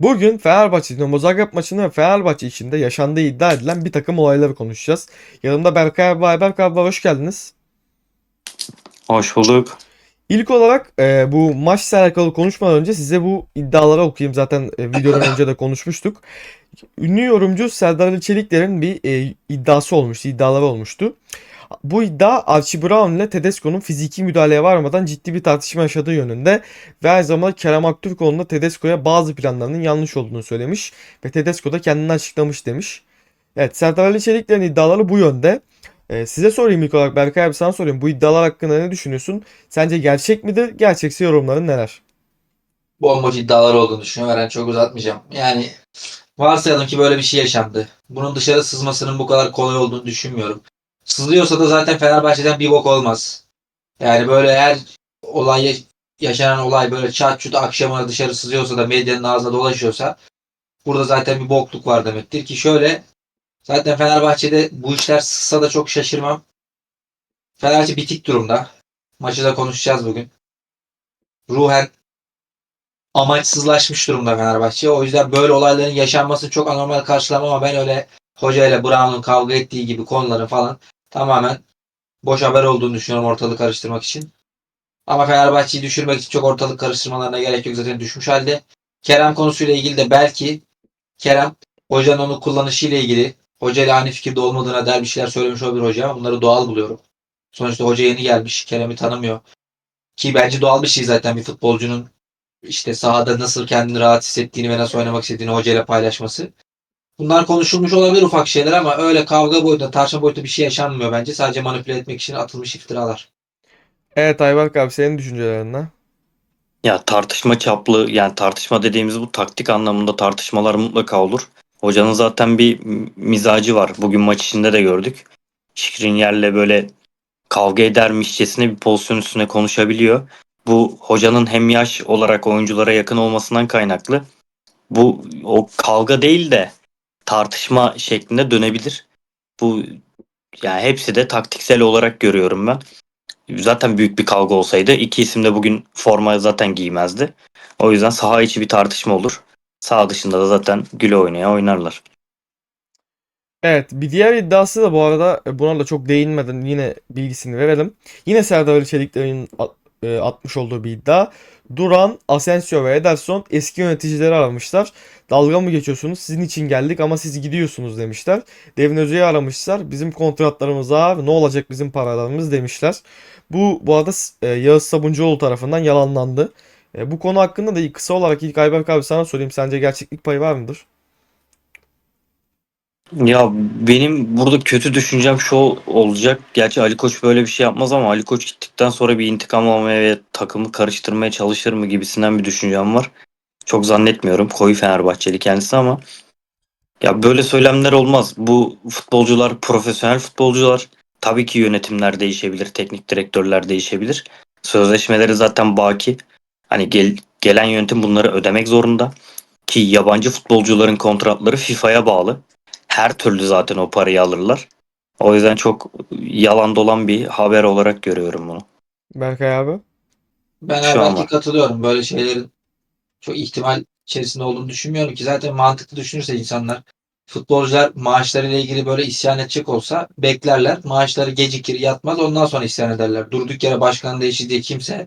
Bugün Fenerbahçe Dinamo Zagreb maçını ve Fenerbahçe içinde yaşandığı iddia edilen bir takım olayları konuşacağız. Yanımda Berkay abi, Ayberk abi var. Hoş geldiniz. Hoş bulduk. İlk olarak e, bu maçla alakalı konuşmadan önce size bu iddiaları okuyayım. Zaten e, videodan önce de konuşmuştuk. Ünlü yorumcu Serdar Ali Çelikler'in bir e, iddiası olmuştu, iddiaları olmuştu. Bu iddia Archie Brown ile Tedesco'nun fiziki müdahaleye varmadan ciddi bir tartışma yaşadığı yönünde ve aynı zamanda Kerem Aktürkoğlu'nun da Tedesco'ya bazı planlarının yanlış olduğunu söylemiş ve Tedesco da kendini açıklamış demiş. Evet Serdar Ali Çelikler'in iddiaları bu yönde. Ee, size sorayım ilk olarak Berkay abi sana sorayım. Bu iddialar hakkında ne düşünüyorsun? Sence gerçek midir? Gerçekse yorumların neler? bomboş iddialar olduğunu düşünüyorum. Ben çok uzatmayacağım. Yani varsayalım ki böyle bir şey yaşandı. Bunun dışarı sızmasının bu kadar kolay olduğunu düşünmüyorum. Sızıyorsa da zaten Fenerbahçe'den bir bok olmaz. Yani böyle her olay yaşanan olay böyle çat çut akşamına dışarı sızıyorsa da medyanın ağzına dolaşıyorsa burada zaten bir bokluk var demektir ki şöyle zaten Fenerbahçe'de bu işler sızsa da çok şaşırmam. Fenerbahçe bitik durumda. Maçı da konuşacağız bugün. Ruhen amaçsızlaşmış durumda Fenerbahçe. O yüzden böyle olayların yaşanması çok anormal karşılamam ama ben öyle Hoca ile Brown'un kavga ettiği gibi konuların falan tamamen boş haber olduğunu düşünüyorum ortalık karıştırmak için. Ama Fenerbahçe'yi düşürmek için çok ortalık karıştırmalarına gerek yok zaten düşmüş halde. Kerem konusuyla ilgili de belki Kerem hocanın onu kullanışıyla ilgili hoca ile aynı fikirde olmadığına dair bir şeyler söylemiş olabilir hoca ama bunları doğal buluyorum. Sonuçta hoca yeni gelmiş. Kerem'i tanımıyor. Ki bence doğal bir şey zaten bir futbolcunun işte sahada nasıl kendini rahat hissettiğini ve nasıl oynamak istediğini hocayla paylaşması. Bunlar konuşulmuş olabilir ufak şeyler ama öyle kavga boyutunda, tartışma boyutunda bir şey yaşanmıyor bence. Sadece manipüle etmek için atılmış iftiralar. Evet Ayberk abi senin düşüncelerin ne? Ya tartışma çaplı yani tartışma dediğimiz bu taktik anlamında tartışmalar mutlaka olur. Hocanın zaten bir mizacı var. Bugün maç içinde de gördük. Şikrinyer'le böyle kavga edermişçesine bir pozisyon üstüne konuşabiliyor. Bu hocanın hem yaş olarak oyunculara yakın olmasından kaynaklı. Bu o kavga değil de tartışma şeklinde dönebilir. Bu yani hepsi de taktiksel olarak görüyorum ben. Zaten büyük bir kavga olsaydı iki isim de bugün forma zaten giymezdi. O yüzden saha içi bir tartışma olur. Saha dışında da zaten güle oynaya oynarlar. Evet bir diğer iddiası da bu arada e, buna da çok değinmeden yine bilgisini verelim. Yine Serdar Ali Çelikler'in e, atmış olduğu bir iddia. Duran, Asensio ve Ederson eski yöneticileri aramışlar. Dalga mı geçiyorsunuz? Sizin için geldik ama siz gidiyorsunuz demişler. Devin Özü'yü aramışlar. Bizim kontratlarımız ağır. Ne olacak bizim paralarımız demişler. Bu bu arada e, Yağız Sabuncuoğlu tarafından yalanlandı. E, bu konu hakkında da kısa olarak ilk Ayberk abi sana sorayım. Sence gerçeklik payı var mıdır? Ya benim burada kötü düşüncem şu olacak. Gerçi Ali Koç böyle bir şey yapmaz ama Ali Koç gittikten sonra bir intikam almaya ve takımı karıştırmaya çalışır mı gibisinden bir düşüncem var. Çok zannetmiyorum. Koyu Fenerbahçeli kendisi ama ya böyle söylemler olmaz. Bu futbolcular profesyonel futbolcular. Tabii ki yönetimler değişebilir, teknik direktörler değişebilir. Sözleşmeleri zaten baki. Hani gel, gelen yönetim bunları ödemek zorunda. Ki yabancı futbolcuların kontratları FIFA'ya bağlı her türlü zaten o parayı alırlar. O yüzden çok yalan dolan bir haber olarak görüyorum bunu. Berkay abi. Ben Şu belki katılıyorum. Böyle şeylerin çok ihtimal içerisinde olduğunu düşünmüyorum ki. Zaten mantıklı düşünürse insanlar futbolcular maaşlarıyla ilgili böyle isyan edecek olsa beklerler. Maaşları gecikir, yatmaz ondan sonra isyan ederler. Durduk yere başkan değişti diye kimse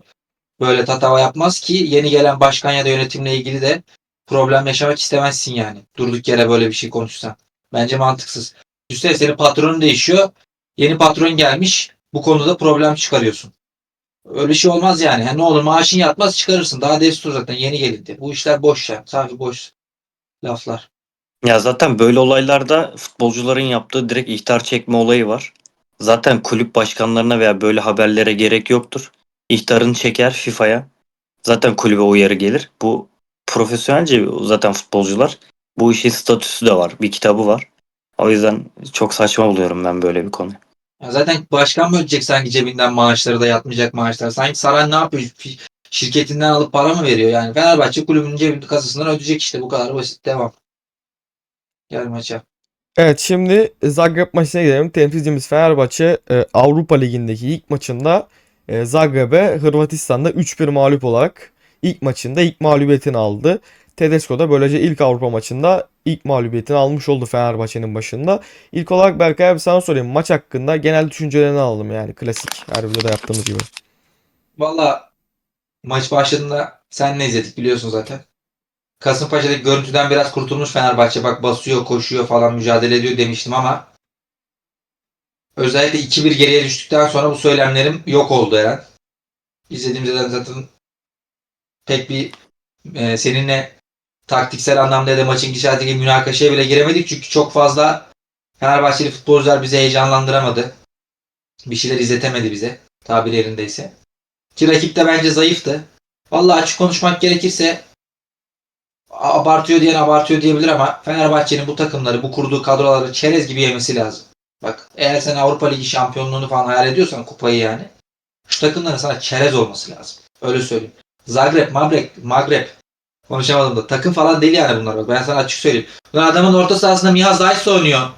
böyle tatava yapmaz ki yeni gelen başkan ya da yönetimle ilgili de problem yaşamak istemezsin yani. Durduk yere böyle bir şey konuşsan. Bence mantıksız. Üstelik senin patronun değişiyor. Yeni patron gelmiş. Bu konuda problem çıkarıyorsun. Öyle şey olmaz yani. Ha, ne olur maaşın yatmaz çıkarırsın. Daha destur zaten yeni gelindi. Bu işler boş ya. Sanki boş laflar. Ya zaten böyle olaylarda futbolcuların yaptığı direkt ihtar çekme olayı var. Zaten kulüp başkanlarına veya böyle haberlere gerek yoktur. İhtarını çeker FIFA'ya. Zaten kulübe uyarı gelir. Bu profesyonelce zaten futbolcular. Bu işin statüsü de var. Bir kitabı var. O yüzden çok saçma buluyorum ben böyle bir konuyu. Ya zaten başkan mı ödeyecek sanki cebinden maaşları da yatmayacak maaşlar. Sanki Saran ne yapıyor? Şirketinden alıp para mı veriyor? Yani Fenerbahçe kulübünün cebinde kasasından ödeyecek işte. Bu kadar basit. Devam. Gel maça. Evet şimdi Zagreb maçına gidelim. Temsilcimiz Fenerbahçe e, Avrupa Ligi'ndeki ilk maçında e, Zagreb'e Hırvatistan'da 3-1 mağlup olarak ilk maçında ilk mağlubiyetini aldı. Tedesco da böylece ilk Avrupa maçında ilk mağlubiyetini almış oldu Fenerbahçe'nin başında. İlk olarak Berkay abi sana sorayım. Maç hakkında genel düşüncelerini alalım yani klasik her videoda yaptığımız gibi. Valla maç başladığında senle izledik biliyorsun zaten. Kasımpaşa'daki görüntüden biraz kurtulmuş Fenerbahçe. Bak basıyor, koşuyor falan mücadele ediyor demiştim ama özellikle 2-1 geriye düştükten sonra bu söylemlerim yok oldu Eren. İzlediğimizde de zaten pek bir e, seninle taktiksel anlamda ya da maçın gidişatı gibi münakaşaya bile giremedik. Çünkü çok fazla Fenerbahçeli futbolcular bizi heyecanlandıramadı. Bir şeyler izletemedi bize tabiri yerindeyse. Ki rakip de bence zayıftı. Vallahi açık konuşmak gerekirse abartıyor diyen abartıyor diyebilir ama Fenerbahçe'nin bu takımları, bu kurduğu kadroları çerez gibi yemesi lazım. Bak eğer sen Avrupa Ligi şampiyonluğunu falan hayal ediyorsan kupayı yani şu takımların sana çerez olması lazım. Öyle söyleyeyim. Zagreb, Magreb, Magreb konuşamadım da takım falan değil yani bunlar. Bak ben sana açık söyleyeyim. Lan adamın orta sahasında Mihaz Zayis oynuyor.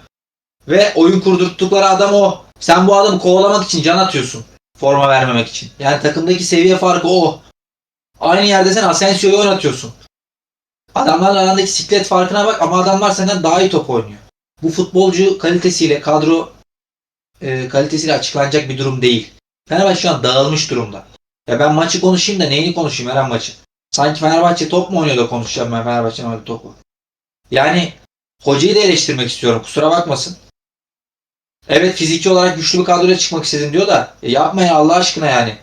Ve oyun kurdurttukları adam o. Sen bu adamı kovalamak için can atıyorsun forma vermemek için. Yani takımdaki seviye farkı o. Aynı yerde sen Asensio'yu oynatıyorsun. Adamlarla arandaki siklet farkına bak ama adamlar senden daha iyi top oynuyor. Bu futbolcu kalitesiyle, kadro e, kalitesiyle açıklanacak bir durum değil. Fenerbahçe şu an dağılmış durumda. Ya ben maçı konuşayım da neyini konuşayım Eren maçı? Sanki Fenerbahçe top mu oynuyor da konuşacağım ben Fenerbahçe'nin oynadığı topu. Yani hocayı da eleştirmek istiyorum. Kusura bakmasın. Evet fiziki olarak güçlü bir kadroya çıkmak istedin diyor da e, yapma ya Allah aşkına yani.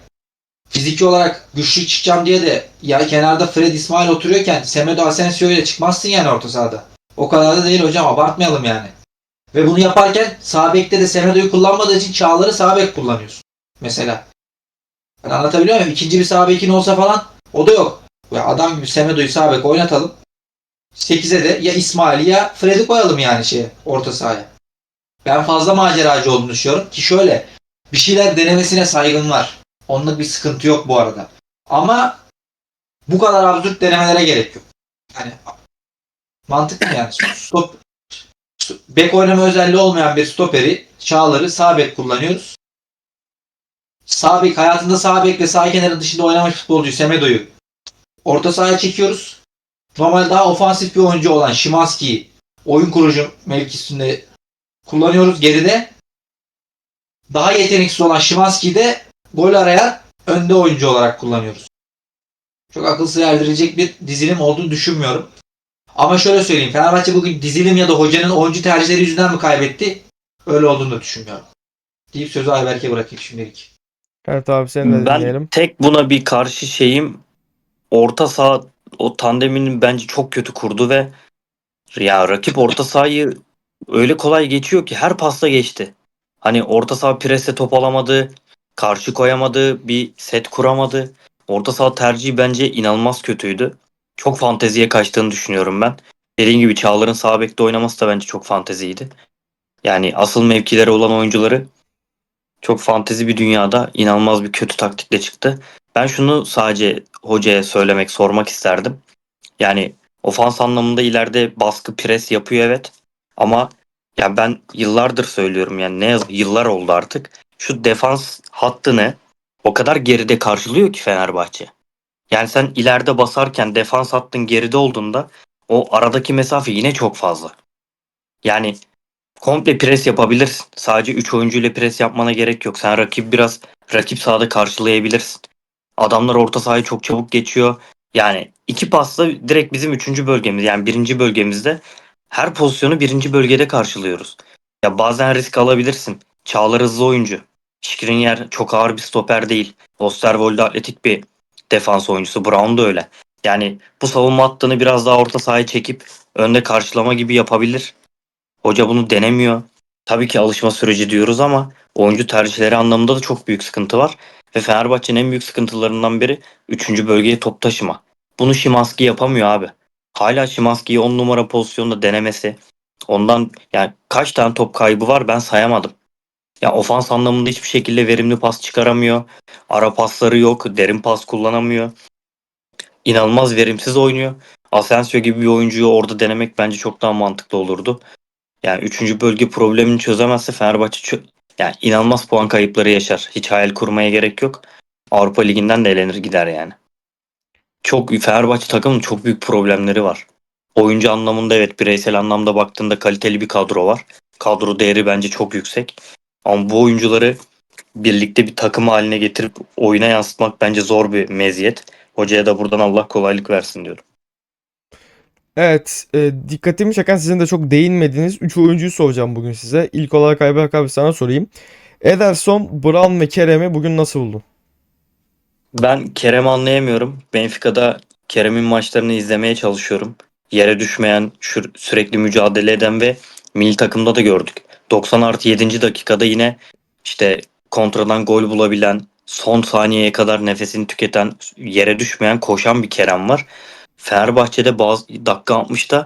Fiziki olarak güçlü çıkacağım diye de ya kenarda Fred İsmail oturuyorken Semedo Asensio ile çıkmazsın yani orta sahada. O kadar da değil hocam abartmayalım yani. Ve bunu yaparken sağ bekte de Semedo'yu kullanmadığı için Çağlar'ı sağ bek kullanıyorsun. Mesela. Ben anlatabiliyor muyum? İkinci bir sağ bekin olsa falan o da yok. Ya adam gibi Semedo'yu sağ oynatalım. 8'e de ya İsmail'i ya Fred'i koyalım yani şeye orta sahaya. Ben fazla maceracı olduğunu düşünüyorum ki şöyle bir şeyler denemesine saygım var. Onunla bir sıkıntı yok bu arada. Ama bu kadar absürt denemelere gerek yok. Yani mantıklı yani? Stop, bek oynama özelliği olmayan bir stoperi Çağlar'ı sağ kullanıyoruz. Sağ bek hayatında sağ bek ve sağ kenarı dışında oynamış futbolcuyu Semedo'yu orta sahaya çekiyoruz. Normal daha ofansif bir oyuncu olan Şimanski'yi oyun kurucu mevkisinde kullanıyoruz geride. Daha yeteneksiz olan Şimanski'yi de gol arayan önde oyuncu olarak kullanıyoruz. Çok akıl erdirecek bir dizilim olduğunu düşünmüyorum. Ama şöyle söyleyeyim. Fenerbahçe bugün dizilim ya da hocanın oyuncu tercihleri yüzünden mi kaybetti? Öyle olduğunu da düşünmüyorum. Deyip sözü Ayberk'e bırakayım şimdilik. Evet abi seni de Ben dinleyelim. tek buna bir karşı şeyim orta saha o tandemini bence çok kötü kurdu ve ya rakip orta sahayı öyle kolay geçiyor ki her pasta geçti. Hani orta saha preste top alamadı, karşı koyamadı, bir set kuramadı. Orta saha tercihi bence inanılmaz kötüydü. Çok fanteziye kaçtığını düşünüyorum ben. Dediğim gibi Çağlar'ın sağ bekte oynaması da bence çok fanteziydi. Yani asıl mevkileri olan oyuncuları çok fantezi bir dünyada inanılmaz bir kötü taktikle çıktı. Ben şunu sadece hocaya söylemek, sormak isterdim. Yani ofans anlamında ileride baskı, pres yapıyor evet. Ama ya ben yıllardır söylüyorum yani ne yazık yıllar oldu artık. Şu defans hattını o kadar geride karşılıyor ki Fenerbahçe. Yani sen ileride basarken defans hattın geride olduğunda o aradaki mesafe yine çok fazla. Yani komple pres yapabilirsin. Sadece 3 oyuncuyla pres yapmana gerek yok. Sen rakip biraz rakip sahada karşılayabilirsin. Adamlar orta sahayı çok çabuk geçiyor. Yani iki pasla direkt bizim üçüncü bölgemiz yani birinci bölgemizde her pozisyonu birinci bölgede karşılıyoruz. Ya bazen risk alabilirsin. Çağlar hızlı oyuncu. Skriniar çok ağır bir stoper değil. Osterwolde atletik bir defans oyuncusu. Brown da öyle. Yani bu savunma hattını biraz daha orta sahaya çekip önde karşılama gibi yapabilir. Hoca bunu denemiyor. Tabii ki alışma süreci diyoruz ama oyuncu tercihleri anlamında da çok büyük sıkıntı var. Ve Fenerbahçe'nin en büyük sıkıntılarından biri 3. bölgeye top taşıma. Bunu Şimanski yapamıyor abi. Hala Şimanski'yi 10 numara pozisyonda denemesi. Ondan yani kaç tane top kaybı var ben sayamadım. Ya ofans anlamında hiçbir şekilde verimli pas çıkaramıyor. Ara pasları yok. Derin pas kullanamıyor. İnanılmaz verimsiz oynuyor. Asensio gibi bir oyuncuyu orada denemek bence çok daha mantıklı olurdu. Yani 3. bölge problemini çözemezse Fenerbahçe çö- yani inanılmaz puan kayıpları yaşar. Hiç hayal kurmaya gerek yok. Avrupa Ligi'nden de elenir gider yani. çok Fenerbahçe takımının çok büyük problemleri var. Oyuncu anlamında evet bireysel anlamda baktığında kaliteli bir kadro var. Kadro değeri bence çok yüksek. Ama bu oyuncuları birlikte bir takım haline getirip oyuna yansıtmak bence zor bir meziyet. Hocaya da buradan Allah kolaylık versin diyorum. Evet, e, dikkatimi çeken sizin de çok değinmediğiniz 3 oyuncuyu soracağım bugün size. İlk olarak Ayberk abi sana sorayım. Ederson, Brown ve Kerem'i bugün nasıl buldun? Ben Kerem'i anlayamıyorum. Benfica'da Kerem'in maçlarını izlemeye çalışıyorum. Yere düşmeyen, sürekli mücadele eden ve milli takımda da gördük. 90 artı 7. dakikada yine işte kontradan gol bulabilen, son saniyeye kadar nefesini tüketen, yere düşmeyen, koşan bir Kerem var. Fenerbahçe'de bazı dakika 60'ta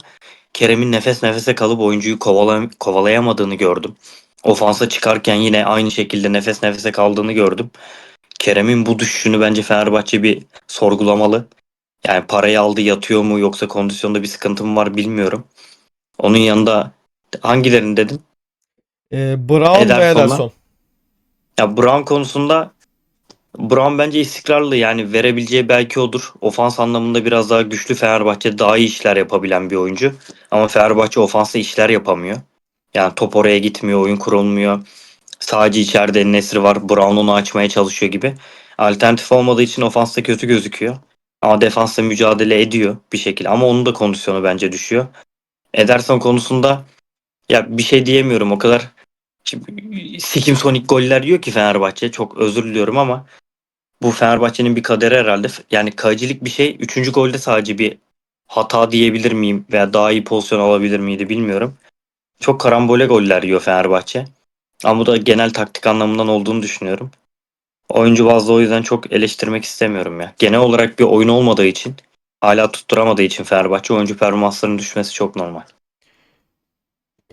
Kerem'in nefes nefese kalıp oyuncuyu kovala- kovalayamadığını gördüm. Ofansa çıkarken yine aynı şekilde nefes nefese kaldığını gördüm. Kerem'in bu düşüşünü bence Fenerbahçe bir sorgulamalı. Yani parayı aldı yatıyor mu yoksa kondisyonda bir sıkıntı mı var bilmiyorum. Onun yanında hangilerini dedin? E, Brown ve Ederson'la. Ederson. Ya Brown konusunda Brown bence istikrarlı yani verebileceği belki odur. Ofans anlamında biraz daha güçlü Fenerbahçe daha iyi işler yapabilen bir oyuncu. Ama Fenerbahçe ofansta işler yapamıyor. Yani top oraya gitmiyor, oyun kurulmuyor. Sadece içeride Nesri var. Brown onu açmaya çalışıyor gibi. Alternatif olmadığı için ofansta kötü gözüküyor. Ama defansta mücadele ediyor bir şekilde. Ama onun da kondisyonu bence düşüyor. Ederson konusunda ya bir şey diyemiyorum o kadar Şimdi sikim sonik goller yiyor ki Fenerbahçe. Çok özür diliyorum ama bu Fenerbahçe'nin bir kaderi herhalde. Yani kalecilik bir şey. Üçüncü golde sadece bir hata diyebilir miyim veya daha iyi pozisyon alabilir miydi bilmiyorum. Çok karambole goller yiyor Fenerbahçe. Ama bu da genel taktik anlamından olduğunu düşünüyorum. Oyuncu bazlı o yüzden çok eleştirmek istemiyorum ya. Genel olarak bir oyun olmadığı için hala tutturamadığı için Fenerbahçe oyuncu performanslarının düşmesi çok normal.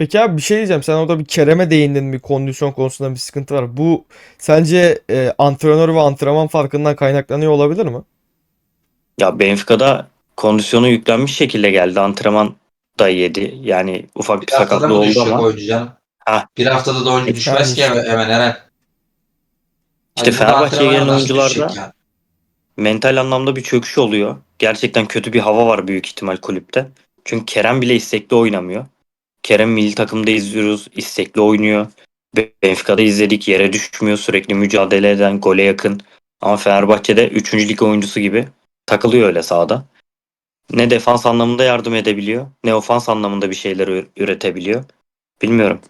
Peki abi bir şey diyeceğim. Sen orada bir Kerem'e değindin bir kondisyon konusunda bir sıkıntı var. Bu sence e, antrenör ve antrenman farkından kaynaklanıyor olabilir mi? Ya Benfica'da kondisyonu yüklenmiş şekilde geldi. Antrenman da yedi. Yani ufak bir Bir sakatlığı oldu ama. oyuncu? Ha. Bir haftada da oyuncu E, düşmez ki hemen hemen. hemen. İşte Hani Fenerbahçe'ye gelen oyuncularda yani? mental anlamda bir çöküş oluyor. Gerçekten kötü bir hava var büyük ihtimal kulüpte. Çünkü Kerem bile istekli oynamıyor. Kerem milli takımda izliyoruz. istekli oynuyor. Be- Benfica'da izledik. Yere düşmüyor. Sürekli mücadele eden, gole yakın. Ama Fenerbahçe'de 3. lig oyuncusu gibi takılıyor öyle sahada. Ne defans anlamında yardım edebiliyor, ne ofans anlamında bir şeyler üretebiliyor. Bilmiyorum.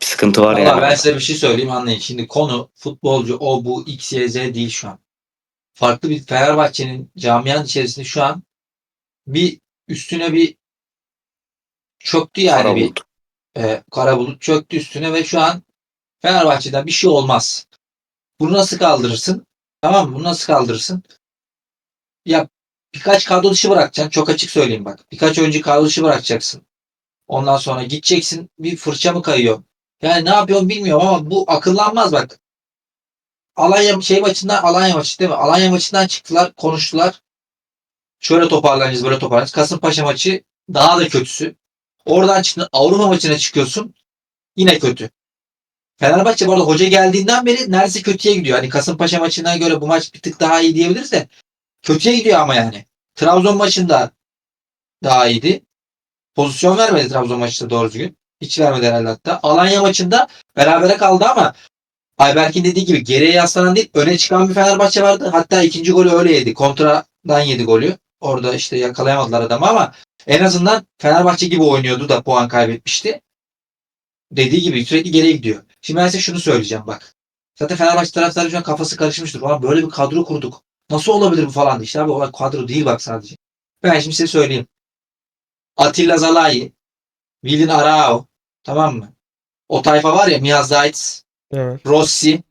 Bir sıkıntı var Valla yani. ben size bir şey söyleyeyim anlayın. Şimdi konu futbolcu o bu X, Y, Z değil şu an. Farklı bir Fenerbahçe'nin camianın içerisinde şu an bir üstüne bir çöktü yani Kara bir bulut. e, kara bulut çöktü üstüne ve şu an Fenerbahçe'den bir şey olmaz. Bunu nasıl kaldırırsın? Tamam mı? Bunu nasıl kaldırırsın? Ya birkaç kadro dışı bırakacaksın. Çok açık söyleyeyim bak. Birkaç oyuncu kadro dışı bırakacaksın. Ondan sonra gideceksin. Bir fırça mı kayıyor? Yani ne yapıyorsun bilmiyorum ama bu akıllanmaz bak. Alanya şey maçından Alanya maçı değil mi? Alanya maçından çıktılar, konuştular. Şöyle toparlanacağız, böyle toparlanacağız. Kasımpaşa maçı daha da kötüsü. Oradan çıktın Avrupa maçına çıkıyorsun. Yine kötü. Fenerbahçe bu arada hoca geldiğinden beri neredeyse kötüye gidiyor. Hani Kasımpaşa maçına göre bu maç bir tık daha iyi diyebiliriz de kötüye gidiyor ama yani. Trabzon maçında daha iyiydi. Pozisyon vermedi Trabzon maçında doğru düzgün. Hiç vermedi herhalde hatta. Alanya maçında berabere kaldı ama Ayberk'in dediği gibi geriye yaslanan değil öne çıkan bir Fenerbahçe vardı. Hatta ikinci golü öyle yedi. Kontradan yedi golü. Orada işte yakalayamadılar adamı ama en azından Fenerbahçe gibi oynuyordu da puan kaybetmişti. Dediği gibi sürekli geriye gidiyor. Şimdi ben size şunu söyleyeceğim bak. Zaten Fenerbahçe taraftarı şu an kafası karışmıştır. Ulan böyle bir kadro kurduk. Nasıl olabilir bu falan. İşte abi olay kadro değil bak sadece. Ben şimdi size söyleyeyim. Atilla Zalai, Willian Arao, tamam mı? O tayfa var ya Mihaz Zayt, Evet. Rossi,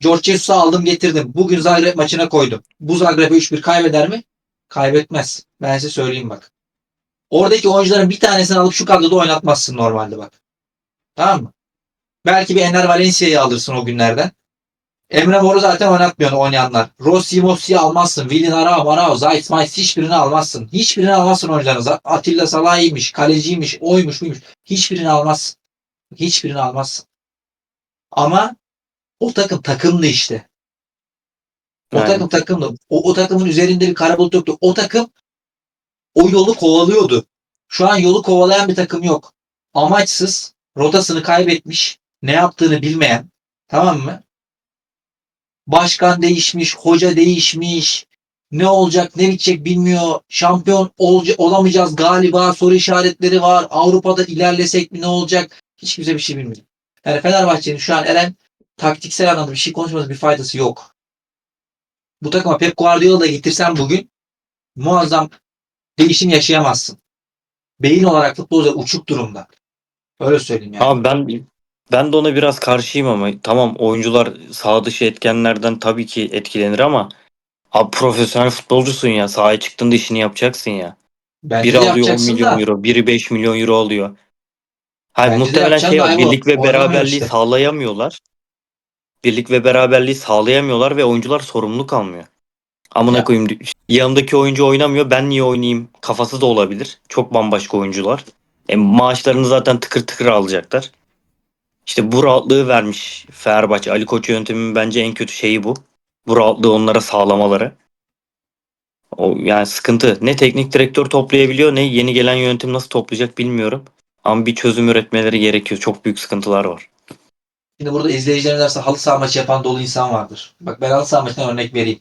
George Jesus'u aldım getirdim. Bugün Zagreb maçına koydum. Bu Zagreb'e 3-1 kaybeder mi? Kaybetmez. Ben size söyleyeyim bak. Oradaki oyuncuların bir tanesini alıp şu kadroda oynatmazsın normalde bak. Tamam mı? Belki bir Ener Valencia'yı alırsın o günlerden. Emre Mor'u zaten oynatmıyorsun oynayanlar. Rossi Mossi'yi almazsın. Willian Arao, Arao, Zayt, Mayt hiçbirini almazsın. Hiçbirini almazsın oyuncularınıza. Atilla Salah'ymış, kaleciymiş, oymuş, buymuş. Hiçbirini almazsın. Hiçbirini almazsın. Ama o takım takımdı işte. O Aynen. takım takımdı. O, o takımın üzerinde bir kara bulut yoktu. O takım o yolu kovalıyordu. Şu an yolu kovalayan bir takım yok. Amaçsız, rotasını kaybetmiş, ne yaptığını bilmeyen, tamam mı? Başkan değişmiş, hoca değişmiş, ne olacak, ne bitecek bilmiyor. Şampiyon olca- olamayacağız galiba soru işaretleri var. Avrupa'da ilerlesek mi ne olacak? Hiç kimse bir şey bilmiyor. Yani Fenerbahçe'nin şu an Eren taktiksel anlamda bir şey konuşması bir faydası yok. Bu takıma Pep Guardiola da getirsen bugün muazzam değişim yaşayamazsın. Beyin olarak futbolda uçuk durumda. Öyle söyleyeyim yani. Abi ben ben de ona biraz karşıyım ama tamam oyuncular sağ dışı etkenlerden tabii ki etkilenir ama abi profesyonel futbolcusun ya sahaya çıktığında işini yapacaksın ya. Bence Biri alıyor 10 yapacaksın milyon da. euro, biri 5 milyon euro alıyor. Hayır Bence muhtemelen şey var, birlik ve beraberliği işte. sağlayamıyorlar. Birlik ve beraberliği sağlayamıyorlar ve oyuncular sorumluluk almıyor. Amına Ya. koyayım yanımdaki oyuncu oynamıyor ben niye oynayayım kafası da olabilir. Çok bambaşka oyuncular. E, maaşlarını zaten tıkır tıkır alacaklar. İşte bu rahatlığı vermiş Fenerbahçe. Ali Koç yönteminin bence en kötü şeyi bu. Bu rahatlığı onlara sağlamaları. O yani sıkıntı. Ne teknik direktör toplayabiliyor ne yeni gelen yönetim nasıl toplayacak bilmiyorum. Ama bir çözüm üretmeleri gerekiyor. Çok büyük sıkıntılar var. Şimdi burada izleyicilerimiz arasında halı saha maçı yapan dolu insan vardır. Bak ben halı saha maçından örnek vereyim.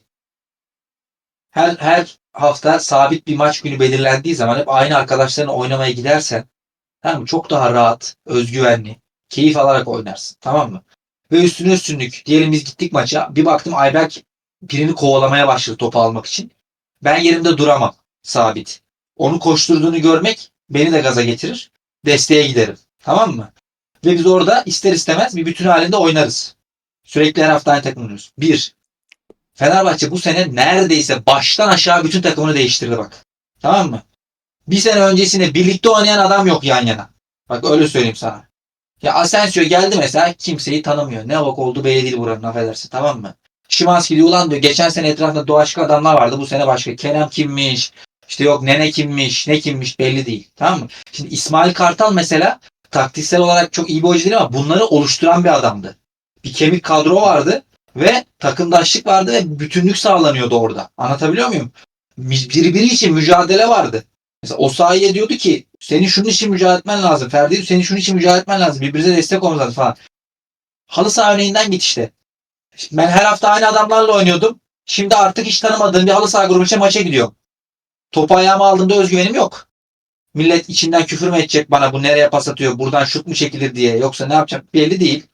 Her, her hafta sabit bir maç günü belirlendiği zaman hep aynı arkadaşlarına oynamaya gidersen tamam mı? çok daha rahat, özgüvenli, keyif alarak oynarsın. Tamam mı? Ve üstüne üstünlük. Diyelim biz gittik maça. Bir baktım Ayberk birini kovalamaya başladı topu almak için. Ben yerimde duramam sabit. Onu koşturduğunu görmek beni de gaza getirir. Desteğe giderim. Tamam mı? Ve biz orada ister istemez bir bütün halinde oynarız. Sürekli her hafta aynı takım. Bir, Fenerbahçe bu sene neredeyse baştan aşağı bütün takımını değiştirdi bak. Tamam mı? Bir sene öncesinde birlikte oynayan adam yok yan yana. Bak öyle söyleyeyim sana. Ya Asensio geldi mesela kimseyi tanımıyor. Ne bak oldu belli değil buranın affedersin tamam mı? Şimanski diyor ulan diyor geçen sene etrafında doğaçka adamlar vardı bu sene başka. Kerem kimmiş? İşte yok Nene kimmiş? Ne kimmiş belli değil. Tamam mı? Şimdi İsmail Kartal mesela taktiksel olarak çok iyi bir oyuncu değil ama bunları oluşturan bir adamdı. Bir kemik kadro vardı ve takımdaşlık vardı ve bütünlük sağlanıyordu orada. Anlatabiliyor muyum? Birbiri için mücadele vardı. Mesela o sahaya diyordu ki senin şunun için mücadele etmen lazım. Ferdi senin şunun için mücadele etmen lazım. Birbirinize destek olmanız falan. Halı saha örneğinden git işte. Şimdi Ben her hafta aynı adamlarla oynuyordum. Şimdi artık hiç tanımadığım bir halı saha grubu için maça gidiyorum. Topu ayağıma aldığımda özgüvenim yok. Millet içinden küfür mü edecek bana bu nereye pas atıyor buradan şut mu çekilir diye yoksa ne yapacak belli değil.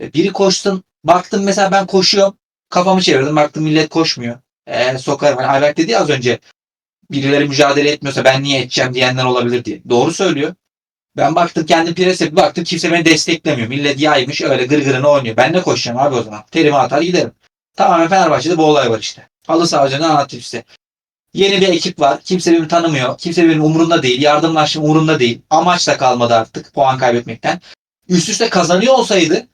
E, Biri koşsun baktım mesela ben koşuyorum kafamı çevirdim baktım millet koşmuyor. E, sokarım hani Ayberk dedi az önce birileri mücadele etmiyorsa ben niye edeceğim diyenler olabilir diye. Doğru söylüyor. Ben baktım kendim pres yapıp baktım kimse beni desteklemiyor. Millet yaymış öyle gırgırını oynuyor. Ben ne koşacağım abi o zaman? Terimi atar giderim. Tamamen Fenerbahçe'de bu olay var işte. Halı saha hocana anlatayım. Yeni bir ekip var. Kimse birbirini tanımıyor. Kimse birbirinin umurunda değil. Yardımlaşma umurunda değil. Amaç da kalmadı artık puan kaybetmekten. Üst üste kazanıyor olsaydı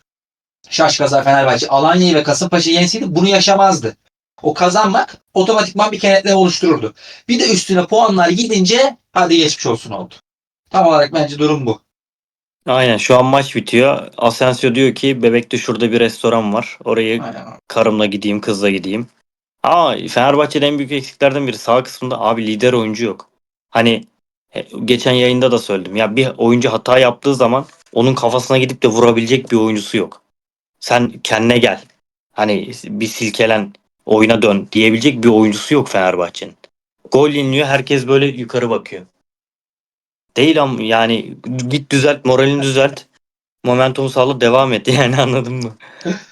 Şaşkaza Fenerbahçe Alanya'yı ve Kasımpaşa'yı yenseydi bunu yaşamazdı. O kazanmak otomatikman bir kenetleme oluştururdu. Bir de üstüne puanlar gidince hadi geçmiş olsun oldu. Tam olarak bence durum bu. Aynen şu an maç bitiyor. Asensio diyor ki Bebek'te şurada bir restoran var. Oraya Aynen. karımla gideyim, kızla gideyim. Ama Fenerbahçe'de en büyük eksiklerden biri sağ kısmında abi lider oyuncu yok. Hani e, geçen yayında da söyledim. Ya bir oyuncu hata yaptığı zaman onun kafasına gidip de vurabilecek bir oyuncusu yok. Sen kendine gel. Hani bir silkelen oyuna dön diyebilecek bir oyuncusu yok Fenerbahçe'nin. Gol yeniliyor herkes böyle yukarı bakıyor. Değil ama yani git düzelt moralini düzelt. Momentumu sağla devam et yani anladın mı?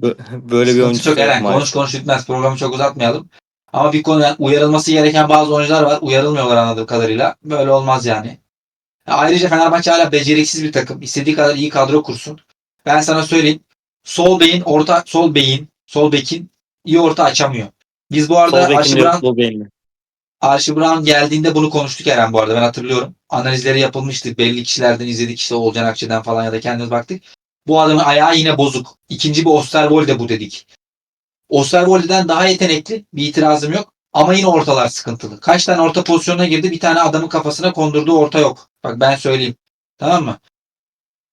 Bö- Böyle bir oyuncu çok Eren. Konuş konuş bitmez. Programı çok uzatmayalım. Ama bir konu uyarılması gereken bazı oyuncular var. Uyarılmıyorlar anladığım kadarıyla. Böyle olmaz yani. Ya Ayrıca Fenerbahçe hala beceriksiz bir takım. İstediği kadar iyi kadro kursun. Ben sana söyleyeyim. Sol beyin, orta sol beyin, sol bekin iyi orta açamıyor. Biz bu arada yok, Brown, geldiğinde bunu konuştuk Eren bu arada ben hatırlıyorum. Analizleri yapılmıştı. Belli kişilerden izledik işte Olcan Akçı'dan falan ya da kendimiz baktık. Bu adamın ayağı yine bozuk. İkinci bir Osterwolde bu dedik. Osterwolde'den daha yetenekli bir itirazım yok. Ama yine ortalar sıkıntılı. Kaç tane orta pozisyonuna girdi bir tane adamın kafasına kondurduğu orta yok. Bak ben söyleyeyim. Tamam mı?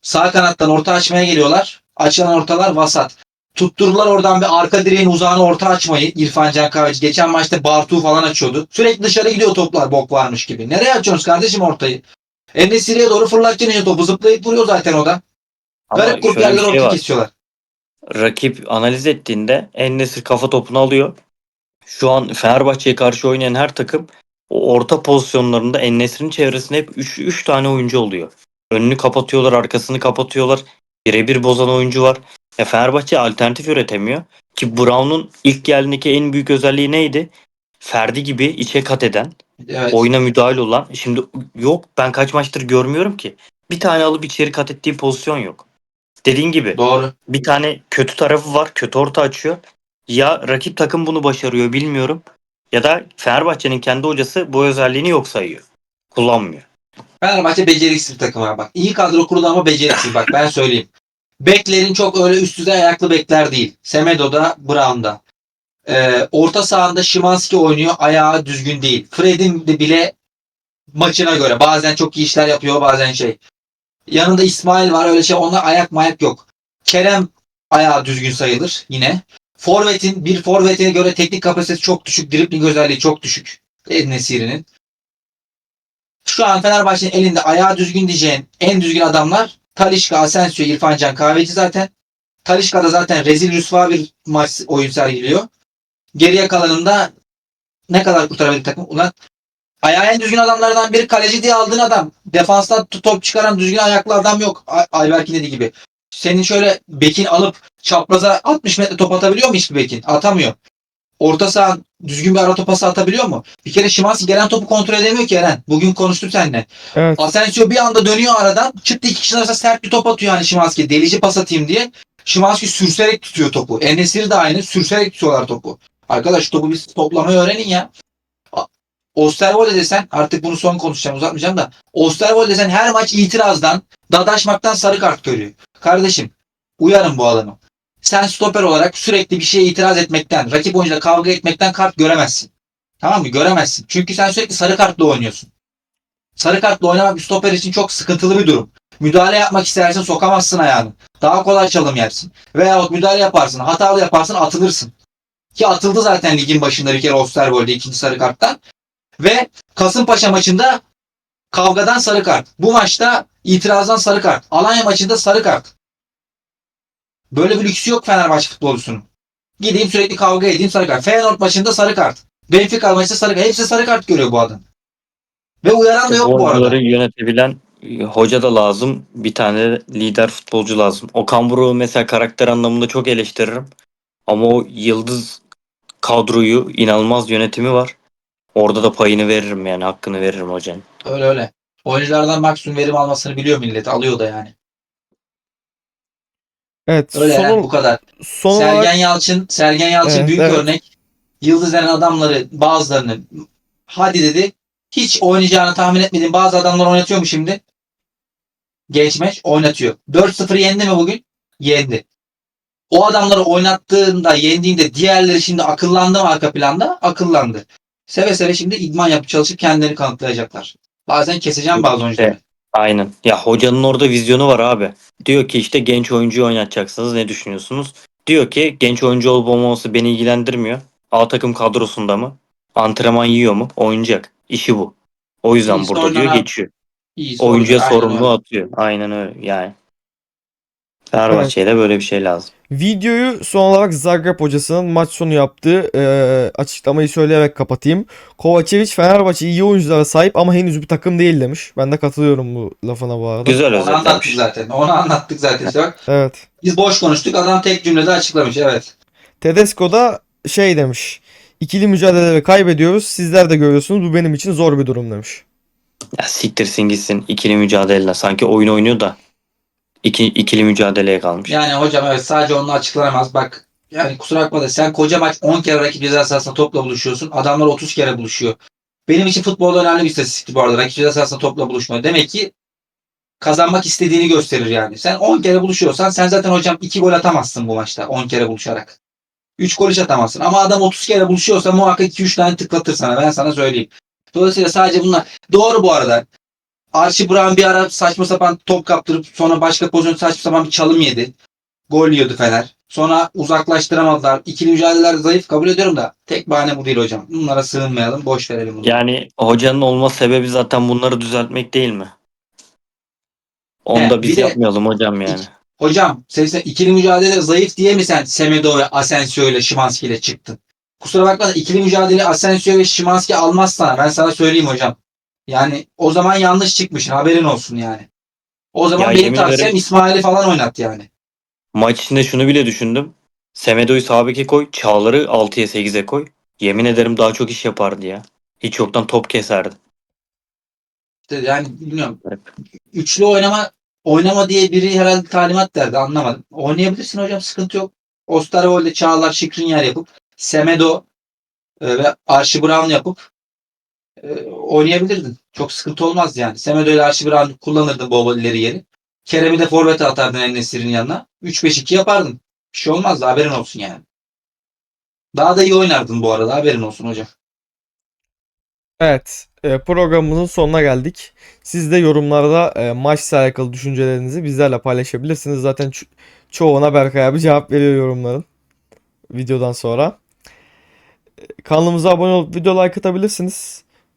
Sağ kanattan orta açmaya geliyorlar. Açılan ortalar vasat. Tutturdular oradan bir arka direğin uzağını orta açmayı. İrfan Can Kahveci. Geçen maçta Bartu falan açıyordu. Sürekli dışarı gidiyor toplar bok varmış gibi. Nereye açıyorsunuz kardeşim ortayı? Enesiri'ye doğru fırlatacaksın topu. Zıplayıp vuruyor zaten o da. Ama Garip grup şöyle bir yerleri şey var. kesiyorlar. Rakip analiz ettiğinde Ennesir kafa topunu alıyor. Şu an Fenerbahçe'ye karşı oynayan her takım o orta pozisyonlarında Ennesir'in çevresinde hep 3 tane oyuncu oluyor. Önünü kapatıyorlar, arkasını kapatıyorlar. Birebir bozan oyuncu var. E Fenerbahçe alternatif üretemiyor. Ki Brown'un ilk geldiğindeki en büyük özelliği neydi? Ferdi gibi içe kat eden, Evet. oyuna müdahale olan. Şimdi yok ben kaç maçtır görmüyorum ki. Bir tane alıp içeri kat ettiği pozisyon yok. Dediğin gibi Doğru. bir tane kötü tarafı var. Kötü orta açıyor. Ya rakip takım bunu başarıyor bilmiyorum. Ya da Fenerbahçe'nin kendi hocası bu özelliğini yok sayıyor. Kullanmıyor. Fenerbahçe beceriksiz bir takım abi bak. İyi kadro kurulu ama beceriksiz bak ben söyleyeyim. Beklerin çok öyle üst düzey ayaklı bekler değil. Semedo'da, Brown'da. Ee, orta sahanda Şimanski oynuyor. Ayağı düzgün değil. Fred'in de bile maçına göre. Bazen çok iyi işler yapıyor bazen şey. Yanında İsmail var öyle şey. Onlar ayak mayak yok. Kerem ayağı düzgün sayılır yine. Forvet'in bir forvetine göre teknik kapasitesi çok düşük. Dribling özelliği çok düşük. Nesiri'nin. Şu an Fenerbahçe'nin elinde ayağı düzgün diyeceğin en düzgün adamlar Talişka, Asensio, İrfan Can Kahveci zaten. Talişka da zaten rezil rüsva bir maç oyun sergiliyor. Geriye kalanında ne kadar kurtarabildik takım? Ulan ayağı en düzgün adamlardan biri kaleci diye aldığın adam. Defanstan t- top çıkaran düzgün ayaklı adam yok. Ay- Ayberk'in dediği gibi. Senin şöyle bekin alıp çapraza 60 metre top atabiliyor mu hiçbir bekin? Atamıyor. Orta saha düzgün bir ara pası atabiliyor mu? Bir kere Şimanski gelen topu kontrol edemiyor ki Eren. Bugün konuştuk seninle. Evet. Asensio bir anda dönüyor aradan. Çıktı iki kişinin arasında sert bir top atıyor hani Şimanski. Delici pas atayım diye. Şimanski sürserek tutuyor topu. Enesiri de aynı. Sürserek tutuyorlar topu. Arkadaş topu biz toplamayı öğrenin ya. Osterwolde desen artık bunu son konuşacağım uzatmayacağım da. Osterwolde desen her maç itirazdan, dadaşmaktan sarı kart görüyor. Kardeşim uyarın bu adamı. Sen stoper olarak sürekli bir şeye itiraz etmekten, rakip oyuncuyla kavga etmekten kart göremezsin. Tamam mı? Göremezsin. Çünkü sen sürekli sarı kartla oynuyorsun. Sarı kartla oynamak bir stoper için çok sıkıntılı bir durum. Müdahale yapmak istersen sokamazsın ayağını. Daha kolay çalım yersin. Veyahut müdahale yaparsın, hatalı yaparsın, atılırsın. Ki atıldı zaten ligin başında bir kere Osterwold'e ikinci sarı karttan. Ve Kasımpaşa maçında kavgadan sarı kart. Bu maçta itirazdan sarı kart. Alanya maçında sarı kart. Böyle bir lüksü yok Fenerbahçe futbolcusunun. Gideyim sürekli kavga edeyim sarı kart. Feyenoord maçında sarı kart. Benfica maçında sarı kart. Hepsi sarı kart görüyor bu adam. Ve uyaran da yok bu arada. oyuncuları yönetebilen e, hoca da lazım. Bir tane de lider futbolcu lazım. Okan Buruk'u mesela karakter anlamında çok eleştiririm. Ama o yıldız kadroyu inanılmaz yönetimi var. Orada da payını veririm yani hakkını veririm hocanın. Öyle öyle. Oyunculardan maksimum verim almasını biliyor millet. Alıyor da yani. Evet. Öyle son, yani bu kadar. son Sergen olarak Yalçın, Sergen Yalçın Evet, büyük evet. örnek. Yıldız denen adamları bazılarını hadi dedi. Hiç oynayacağını tahmin etmediğim bazı adamlar oynatıyor mu şimdi? Genç meç oynatıyor. 4-0 yendi mi bugün? Yendi. O adamları oynattığında, yendiğinde diğerleri şimdi akıllandı mı arka planda? Akıllandı. Seve seve şimdi idman yapıp çalışıp kendilerini kanıtlayacaklar. Bazen keseceğim bazı oyuncuları. Aynen. Ya hocanın orada vizyonu var abi. Diyor ki işte genç oyuncuyu oynatacaksınız. Ne düşünüyorsunuz? Diyor ki genç oyuncu olup olmaması beni ilgilendirmiyor. A takım kadrosunda mı? Antrenman yiyor mu? Oynayacak. İşi bu. O yüzden İyisi burada diyor abi. geçiyor. İyi, Oyuncuya sorumluluğu atıyor. Aynen öyle yani. Fenerbahçe'ye de böyle bir şey lazım. Videoyu son olarak Zagreb hocasının maç sonu yaptığı e, açıklamayı söyleyerek kapatayım. Kovacevic Fenerbahçe iyi oyunculara sahip ama henüz bir takım değil demiş. Ben de katılıyorum bu lafına bu arada. Güzel Onu anlattık özetlemiş. zaten. Onu anlattık zaten. Evet. biz boş konuştuk. Adam tek cümlede açıklamış. Evet. Tedesco da şey demiş. İkili mücadeleleri kaybediyoruz. Sizler de görüyorsunuz. Bu benim için zor bir durum demiş. Ya siktirsin gitsin ikili mücadeleyle. Sanki oyun oynuyor da iki, ikili mücadeleye kalmış. Yani hocam evet sadece onunla açıklanamaz. Bak yani kusura bakma da sen koca maç 10 kere rakip ceza sahasında topla buluşuyorsun. Adamlar 30 kere buluşuyor. Benim için futbolda önemli bir istatistikti bu arada. Rakip ceza sahasında topla buluşma. Demek ki kazanmak istediğini gösterir yani. Sen 10 kere buluşuyorsan sen zaten hocam 2 gol atamazsın bu maçta 10 kere buluşarak. 3 gol hiç atamazsın. Ama adam 30 kere buluşuyorsa muhakkak 2-3 tane tıklatır sana. Ben sana söyleyeyim. Dolayısıyla sadece bunlar. Doğru bu arada. Archie Brown bir ara saçma sapan top kaptırıp sonra başka pozisyon saçma sapan bir çalım yedi. Gol yiyordu Fener. Sonra uzaklaştıramadılar. İkili mücadeleler zayıf kabul ediyorum da tek bahane bu değil hocam. Bunlara sığınmayalım. Boş verelim bunu. Yani hocanın olma sebebi zaten bunları düzeltmek değil mi? Onu He, da biz de- yapmayalım hocam yani. Hocam sen, sen ikili mücadele zayıf diye mi sen Semedo ve Asensio ile Şimanski ile çıktın? Kusura bakma da ikili mücadele Asensio ve Şimanski almazsan ben sana söyleyeyim hocam. Yani o zaman yanlış çıkmışsın haberin olsun yani. O zaman Ya benim yemin tavsiyem ederim- İsmail'i falan oynat yani. Maç içinde şunu bile düşündüm. Semedo'yu sağ beke koy. Çağlar'ı 6'ya 8'e koy. Yemin ederim daha çok iş yapardı ya. Hiç yoktan top keserdi. İşte yani bilmiyorum. Evet. Üçlü oynama oynama diye biri herhalde talimat derdi anlamadım. Oynayabilirsin hocam sıkıntı yok. Osterwolde Çağlar Şikrinyer yapıp Semedo e, ve Archie Brown yapıp e, oynayabilirdin. Çok sıkıntı olmaz yani. Semedo ile Brown kullanırdın bol ileri yeri. Kerem'i de forvete atardın En-Nesyri'nin yanına. 3-5-2 yapardın. Bir şey olmazdı haberin olsun yani. Daha da iyi oynardın bu arada haberin olsun hocam. Evet, e, programımızın sonuna geldik. Siz de yorumlarda e, maçla alakalı düşüncelerinizi bizlerle paylaşabilirsiniz. Zaten ço- çoğuna Berkay abi cevap veriyor yorumların videodan sonra. Kanalımıza abone olup video like atabilirsiniz.